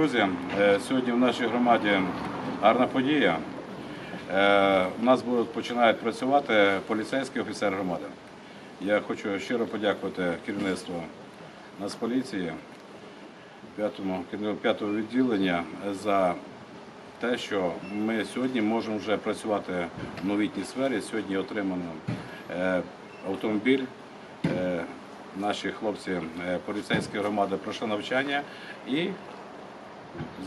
Друзі, е, сьогодні в нашій громаді гарна подія. Е, У нас будуть починають працювати поліцейські офіцер громади. Я хочу щиро подякувати керівництву Нацполіції, п'ятому керівництву п'ятого відділення за те, що ми сьогодні можемо вже працювати в новітній сфері. Сьогодні отримано е, автомобіль. Наші хлопці поліцейської громади пройшли навчання і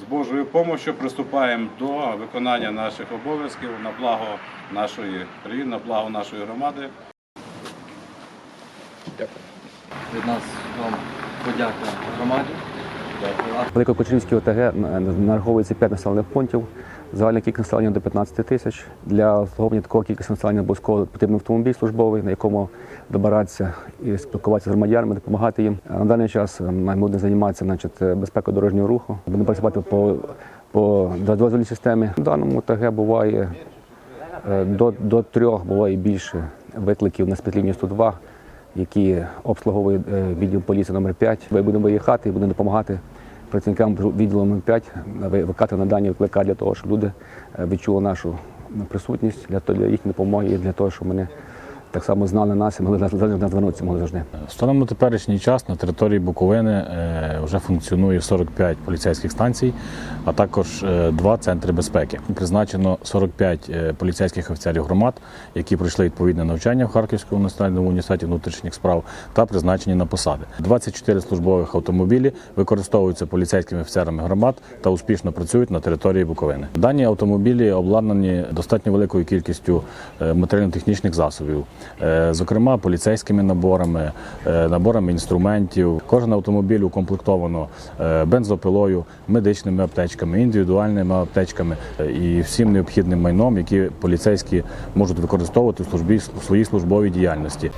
з Божою допомогою приступаємо до виконання наших обов'язків на благо нашої країни, на благо нашої громади. Від нас вам подяка громаді. Великокочинській ОТГ е, нараховується 5 населених пунктів. Загальна кількість населення до 15 тисяч. Для обслуговування такого кількості населення обов'язково потрібен автомобіль службовий, на якому добиратися і спілкуватися з громадянами, допомагати їм. На даний час е, ми будемо займатися значить, безпекою дорожнього руху. Будемо працювати по, по дозвольній системі. В даному ОТГ буває е, до, до трьох, буває більше викликів на спецлінію 102, які обслуговує е, відділ поліції номер 5 Ми будемо виїхати і будемо допомагати працівникам відділу М5 викати на дані виклика для того, щоб люди е, відчули нашу присутність для їхньої допомоги і для того, щоб вони так само знали нас і могли нас звернутися могли завжди. Станом на теперішній час на території Буковини е, вже функціонує 45 поліцейських станцій, а також е, два центри безпеки. Призначено 45 е, поліцейських офіцерів громад, які пройшли відповідне навчання в Харківському національному університеті внутрішніх справ та призначені на посади. 24 службових автомобілі використовуються поліцейськими офіцерами громад та успішно працюють на території Буковини. Дані автомобілі обладнані достатньо великою кількістю матеріально-технічних засобів, зокрема поліцейськими наборами, е, наборами інструментів. Кожен автомобіль укомплектовано е, бензопилою, медичними аптечками, індивідуальними аптечками е, і всім необхідним майном, які поліцейські можуть використовувати в службі в своїй службовій діяльності.